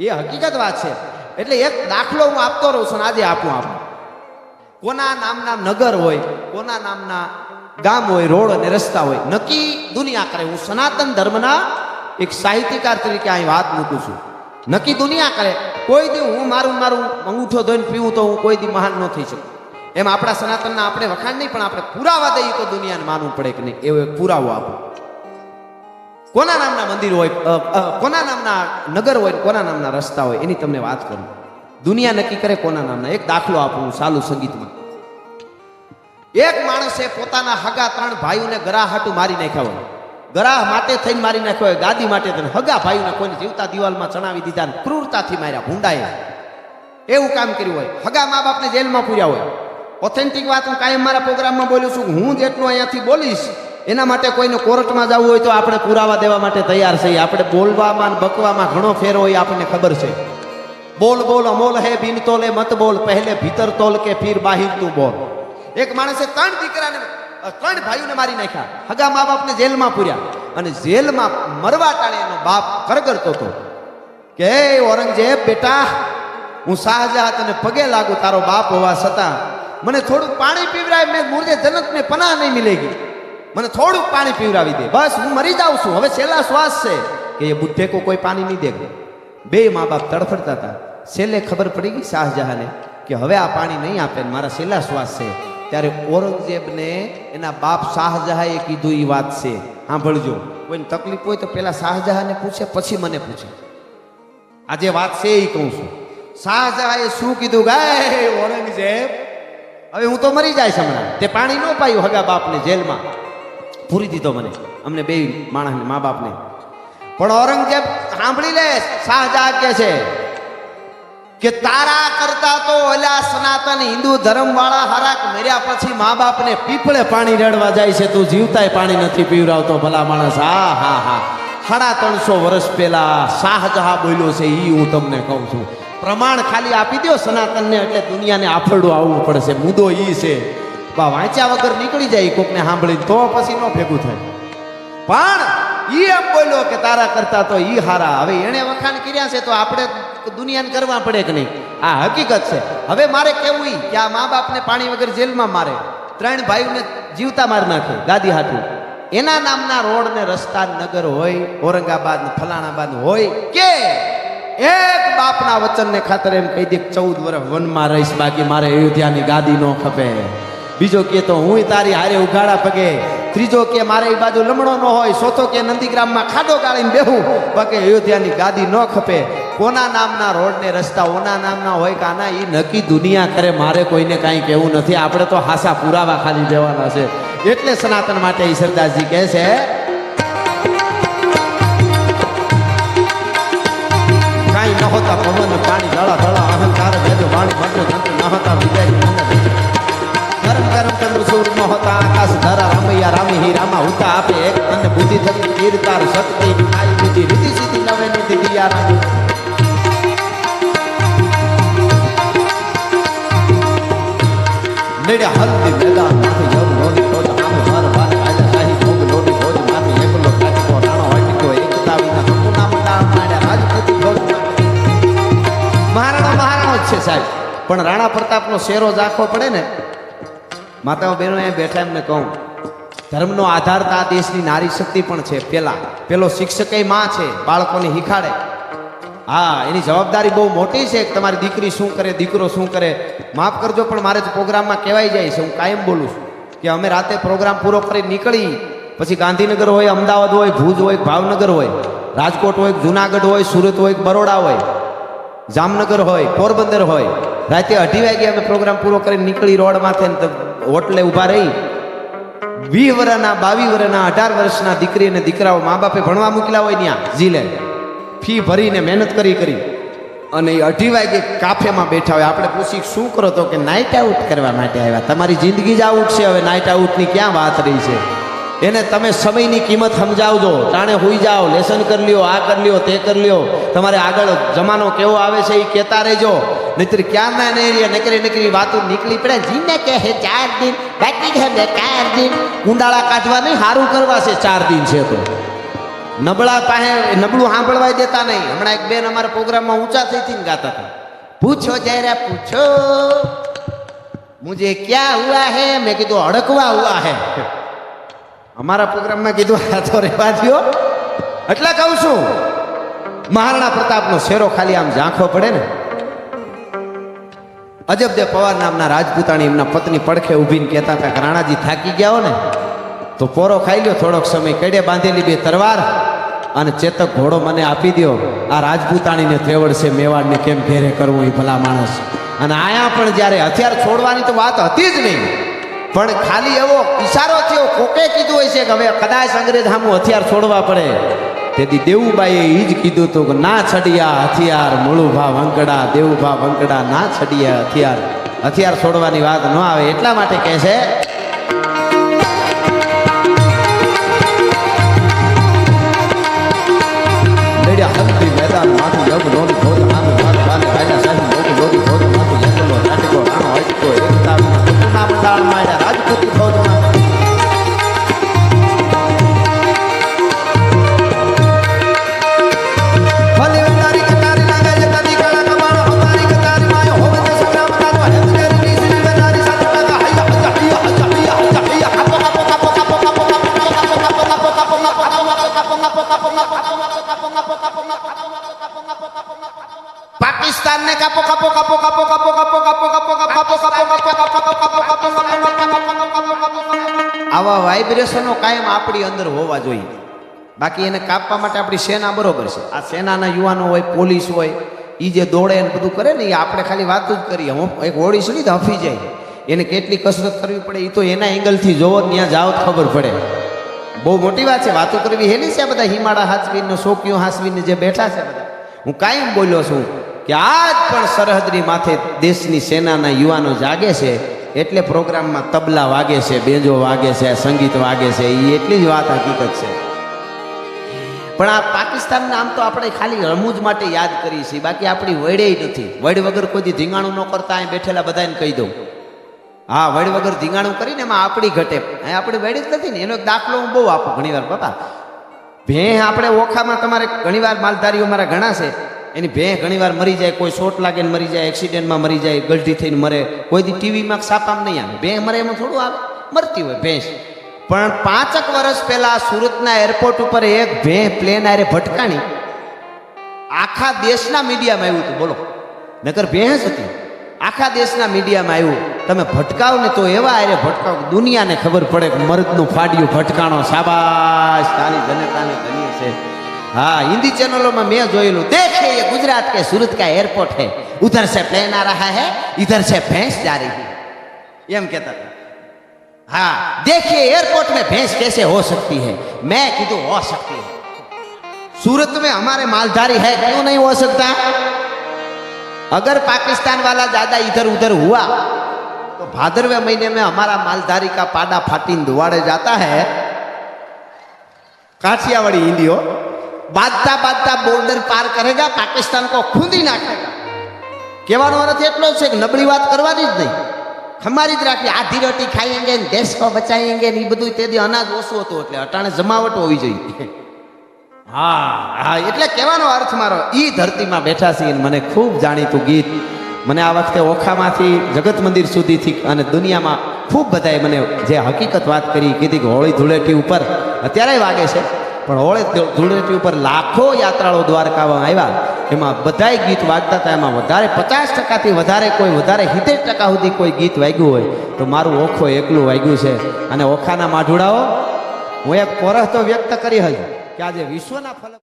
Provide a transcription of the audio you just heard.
એ હકીકત વાત છે. એટલે એક દાખલો હું આપતો રહું છું આજે આપું આપું કોના નામના નગર હોય, કોના નામના ગામ હોય, રોડ અને રસ્તા હોય, નક્કી દુનિયા કરે. હું સનાતન ધર્મના એક સાહિત્યકાર તરીકે અહીં વાત મૂકું છું. નક્કી દુનિયા કરે. કોઈ દી હું મારું મારું અંગૂઠો ધોઈને પીવું તો હું કોઈ દી મહાન ન થઈ શકું. એમ આપણા સનાતનના આપણે વખાણ નહીં, પણ આપણે પુરાવા દઈએ તો દુનિયાને માનવું પડે કે નહીં. એવો એક પુરાવો આપો. કોના નામના મંદિર હોય કોના નામના નગર હોય કોના નામના રસ્તા હોય, એની તમને વાત કરું. દુનિયા નક્કી કરે કોના નામના. એક દાખલો આપું સાલું સંગીતમાં. એક માણસે પોતાના હગા ત્રણ ભાઈઓને ગરા હાટું મારી નાખ્યા હોય. ગરાહ માટે થઈને મારી નાખ્યો હોય, ગાદી માટે થઈને હગા ભાઈઓને કોઈને જીવતા દિવાલમાં ચણાવી દીધા ક્રૂરતાથી માર્યા ભૂંડાએ એવું કામ કર્યું હોય. હગા મા બાપને જેલમાં પૂર્યા હોય. ઓથેન્ટિક વાત હું કાયમ મારા પ્રોગ્રામમાં બોલું છું હું જેટલું અહીંયાથી બોલીશ એના માટે કોઈને કોર્ટમાં જવું હોય તો આપણે પુરાવા દેવા માટે તૈયાર છીએ. આપણે બોલવામાં બકવામાં ઘણો ફેર હોય આપણને ખબર છે. બોલ બોલ, અમોલ હે, બિન તોલે મત બોલ. પહેલે ભીતર તોલ કે ફીર બાહિર તું બોલ. એક માણસે ત્રણ દીકરાને ત્રણ ભાઈઓને મારી નાખ્યા. હગા મા બાપને જેલમાં પૂર્યા. અને જેલમાં મરવા ટાણે એનો બાપ કરગરતો હતો. કે ઔરંગઝેબ, બેટા, હું શાહજહાં તને પગે લાગુ તારો બાપ હોવા છતાં મને થોડું પાણી પીવરાય, મેં મુર્દે જન્નત में પનાહ નહીં મિલેગી. મને થોડુંક પાણી પીવરાવી દે. બસ, હું મરી જાઉં છું. હવે છેલ્લા શ્વાસ છે કે એ બુદ્ધે કો કોઈ પાણી નહીં દેખે. બે મા બાપ તડફડતા હતા. છેલ્લે ખબર પડી ગઈ શાહજહાને કે હવે આ પાણી નહીં આપે મારા છેલ્લા શ્વાસ છે. ત્યારે ઔરંગઝેબને એના બાપ શાહજહાંએ કીધું એ વાત છે. સાંભળજો. કોઈને તકલીફ હોય તો પેલા શાહજહાને પૂછે, પછી મને પૂછે. આ જે વાત છે એ કહું છું. શાહજહાએ શું કીધું? ગાય ઔરંગઝેબ, હવે હું તો મરી જાય હમણાં. તે પાણી ન પાયું હગા બાપને જેલમાં. પૂરી દીધો મને. અમને બે માણસને, મા બાપને. પણ ઔરંગઝેબ સાંભળી લે, શાહજહાં કે છે કે તારા કરતા તો ઓલા સનાતન હિન્દુ ધર્મ વાળા હરાક મર્યા પછી મા બાપને પીપળે પાણી રેડવા જાય છે, તું જીવતાય પાણી નથી પીવરાવતો ભલા માણસ. હા હા હા. સાડા ત્રણસો વર્ષ પહેલા શાહજહાં બોલ્યો છે એ હું તમને કહું છું. પ્રમાણ ખાલી આપી દો સનાતનને, એટલે દુનિયાને આફરડું આવવું પડશે. મુદ્દો એ છે. બા, વાંચ્યા વગર નીકળી જાય કોકને સાંભળીને, તો પછી ન ભેગું થાય. પણ ઈ એમ બોલ્યો કે તારા કરતા તો ઈ હારા. હવે એણે વખાણ કર્યા છે તો આપણે દુનિયાને કરવા પડે કે નહીં? આ હકીકત છે. હવે મારે કેવું ઈ કે આ મા બાપને પાણી વગર જેલમાં મારે. ત્રણ ભાઈઓને જીવતા મારી નાખે, ગાદી હાથું. એના નામના રોડ ને રસ્તા નગર હોય, ઔરંગાબાદ ફલાણાબાદ હોય કે એક બાપના વચનને ખાતર એમ કહી દે ચૌદ વર્ષ વનમાં રહીશ, બાકી મારે અયોધ્યાની ગાદી ન ખપે. બીજો કે તો હું તારી હારે ઉઘાડા પગે. ત્રીજો કે મારે એ બાજુ લમણો ન હોય, ચોથો કે નંદીગ્રામમાં ખાડો ગાળીને બેહું. પગે અયોધ્યાની ગાદી ન ખપે. કોના નામના રોડ ને રસ્તા, ઓના નામના હોય કાના એ નક્કી દુનિયા કરે. મારે કોઈને કાંઈ કહેવું નથી. આપણે તો હાસા પુરાવા ખાલી દેવાના છે. એટલે સનાતન માટે એ સરદારજી કહે છે, કાંઈ નહોતા પવન પાણી ધળા ધળા અહંકાર વેદ વાણી, મંત્ર તંત્ર, ન હોતા હોતા આકાશ ધારા રામૈયા રામી હિ રામા ઉતા આપે. એક અને બુદ્ધિ થતી તીર શક્તિ આઈ બુદ્ધિ રીતિ સીધી નવે નીતિ દિયા રામી નેડે હલ્દી મેદાન માથે જમ લોડી ખોજ આમ હર હર આજા સાહી ભોગ લોડી ખોજ માથે એકલો કાચકો, રાણો વાટિકો એકતા વિના હકુના મંડાણ માડે રાજપૂતી ભોગ મહારાણો મહારાણો જ છે સાહેબ. પણ રાણા પ્રતાપનો શેરો જાખવો પડે ને. માતાઓ બહેનો, અહીંયા બેઠા એમને કહું. ધર્મનો આધાર તો આ દેશની નારી શક્તિ પણ છે. પેલા, પેલો શિક્ષકમાં છે, બાળકોને શીખાડે હા, એની જવાબદારી બહુ મોટી છે કે તમારી દીકરી શું કરે, દીકરો શું કરે. માફ કરજો, પણ મારે જ પ્રોગ્રામમાં કહેવાય જાય છે. હું કાયમ બોલું છું કે અમે રાતે પ્રોગ્રામ પૂરો કરી નીકળી. પછી ગાંધીનગર હોય, અમદાવાદ હોય, ભુજ હોય, ભાવનગર હોય, રાજકોટ હોય, જુનાગઢ હોય, સુરત હોય, બરોડા હોય, જામનગર હોય, પોરબંદર હોય. રાતે અઢી વાગે અમે પ્રોગ્રામ પૂરો કરીને નીકળી રોડ માથે હોટલે ઊભા રહી. વીસ વર્ષના બાવીસ વર્ષના અઢાર વર્ષના દીકરી અને દીકરાઓ મા બાપે ભણવા મૂકેલા હોય ત્યાં જીલે ફી ભરીને મહેનત કરી કરી. અને એ અઢી વાગે કાફેમાં બેઠા હોય. આપણે પૂછી શું કરો તો? કે નાઇટ આઉટ કરવા માટે આવ્યા. તમારી જિંદગી જ આઉટ છે. હવે નાઇટ આઉટની ક્યાં વાત રહી છે? એને તમે સમયની કિંમત સમજાવજો. ટાણે હોઈ જાઓ લેસન કરી લ્યો, આ કરી લ્યો, તે કરી લ્યો. તમારે આગળ જમાનો કેવો આવે છે એ કહેતા રહેજો. नहीं क्या मैं नहीं रिया नकली नकली बातों निकली पड़े। जीने के है चार दिन, बैठी है मैं कार दिन। कुंडला काजवा नहीं, हारू करवा से चार दिन से तो। नबड़ा पाहे नबड़ू हाँ पढ़वाई देता नहीं। हमारा एक बेन हमारे प्रोग्राम में ऊँचा से चिंग गाता था। पूछो जयरा, पूछो। मुझे क्या हुआ है? मैं कितना अड़कवा हुआ है। हमारा प्रोग्राम में महाराणा प्रताप नो शेरो खाली आम जाखो पड़े ना। અજબદેવ પવાર નામના રાજપૂતાણી એમના પત્ની પડખે ઊભીને કહેતા હતા કે, રાણાજી, થાકી ગયા ને? તો પોરો ખાઈ લ્યો, થોડોક સમય કડે બાંધેલી બે તરવાર અને ચેતક ઘોડો મને આપી દ્યો. આ રાજપૂતાણીને ત્રેવડ છે મેવાડને કેમ ઘેરે કરવું એ ભલા માણસ? અને આયા પણ જ્યારે હથિયાર છોડવાની તો વાત હતી જ નહીં. પણ ખાલી એવો ઈશારો થયો, કોકે કીધું હોય છે કે હવે કદાચ અંગ્રેજ સામું હથિયાર છોડવા પડે. તેથી દેવુબાઈએ એ જ કીધું હતું કે ના છડિયા હથિયાર મૂળુભા વંકડા દેવુભા વંકડા ના છડિયા હથિયાર. હથિયાર છોડવાની વાત ન આવે એટલા માટે કહે છે આવા વાઇબ્રેશનો કાયમ આપણી અંદર હોવા જોઈએ. બાકી એને કાપવા માટે આપણી સેના બરોબર છે. આ સેનાના યુવાનો હોય, પોલીસ હોય એ જે દોડે ને બધું કરે ને એ આપણે ખાલી વાત જ કરીએ. હું એક હોળી સુની તો હફી જાય. એને કેટલી કસરત કરવી પડે એ તો એના એંગલથી જોવો ત્યાં જાઓ ખબર પડે. બહુ મોટી વાત છે. વાતો કરવી હેલી છે બધા હિમાળા હાસવીને સોકીઓ હાસવીને જે બેઠા છે બધા. હું કાયમ બોલ્યો છું કે આજ પણ સરહદની માથે દેશની સેનાના યુવાનો જાગે છે. એટલે પ્રોગ્રામમાં તબલા વાગે છે, બેંજો વાગે છે, સંગીત વાગે છે એ એટલી જ વાત હકીકત છે. પણ આ પાકિસ્તાન નામ તો આપણે ખાલી રમૂજ માટે યાદ કરીએ છીએ, બાકી આપણી વડે નથી. વડ વગર કોઈ ધીંગાણું ન કરતા, અહીં બેઠેલા બધાને કહી દઉં. હા, વડ વગર ધીંગાણું કરીને એમાં આપણી ઘટે. આપણી વડે જ નથી ને, એનો દાખલો હું બહુ આપું ઘણીવાર, બાપા. ભેં આપણે ઓખામાં તમારે ઘણીવાર માલધારીઓ મારા ઘણા છે એની ભેં ઘણીવાર મરી જાય, કોઈ શોટ લાગે ને મરી જાય, એક્સિડન્ટમાં મરી જાય, ગલઢી થઈને મરે. કોઈ દી ટીવીમાં સાપામ નહીં આવે. ભેં મરે એમાં થોડું આવે. મરતી હોય ભેંસ. પણ પાંચક વર્ષ પહેલા સુરતના એરપોર્ટ ઉપર એક ભેં પ્લેન આરે ભટકાણી આખા દેશના મીડિયામાં આવ્યું હતું. બોલો. નગર ભેંસ હતી. આખા દેશના મીડિયામાં આવ્યું. તમે ભટકાવ ને તો એવા આરે ભટકાવ દુનિયાને ખબર પડે કે મરદનું ફાડ્યું ભટકાણો. સાબાશ તારી જનતાને ધન્ય છે. हाँ हिंदी चैनलों में मैं जोયેલું देखे ये गुजरात के सूरत का एयरपोर्ट है। उधर से प्लेन आ रहा है, इधर से भैंस जा रही है। एम कहता था। हाँ देखिए, एयरपोर्ट में भैंस कैसे हो सकती है? मैं कीधु हो सकती है? सूरत में हमारे मालधारी है, क्यों नहीं हो सकता? अगर पाकिस्तान वाला ज़्यादा इधर उधर हुआ तो भादरवे महीने में हमारा मालधारी का पाडा फाटीन दुआड़े जाता है। काठियावाड़ी हिंदी हो। બાંધતા બાંધતા બોર્ડર પાર કરેગા, પાકિસ્તાન કો ખૂંદી નાખેગા. કહેવાનો અર્થ એટલો છે કે નબળી વાત કરવાની જ નહીં. ખમારી જ રાખી, આધી રોટી ખાઈએંગે ને દેશ કો બચાએંગે ને એ બધું તેથી અનાજ ઓછું હતું એટલે અટાણે જમાવટ હોવી જોઈએ હા હા, એટલે કહેવાનો અર્થ મારો એ ધરતીમાં બેઠા છીએ મને ખૂબ જાણીતું ગીત. મને આ વખતે ઓખામાંથી જગત મંદિર સુધીથી અને દુનિયામાં ખૂબ બધાએ મને જે હકીકત વાત કરી, કીધી કે હોળી ધૂળેટી ઉપર, અત્યારે વાગે છે. પણ હોળે ધૂળેટી ઉપર લાખો યાત્રાળુ દ્વારકામાં આવ્યા. એમાં બધાય ગીત વાગતા હતા. એમાં વધારે પચાસ ટકાથી વધારે કોઈ, વધારે સિત્તેર ટકા સુધી કોઈ ગીત વાગ્યું હોય. તો મારું ઓખો એકલું વાગ્યું છે. અને ઓખાના માઢુડાઓ, હું એક પોરહ તો વ્યક્ત કરી હજુ કે આજે વિશ્વના ફલક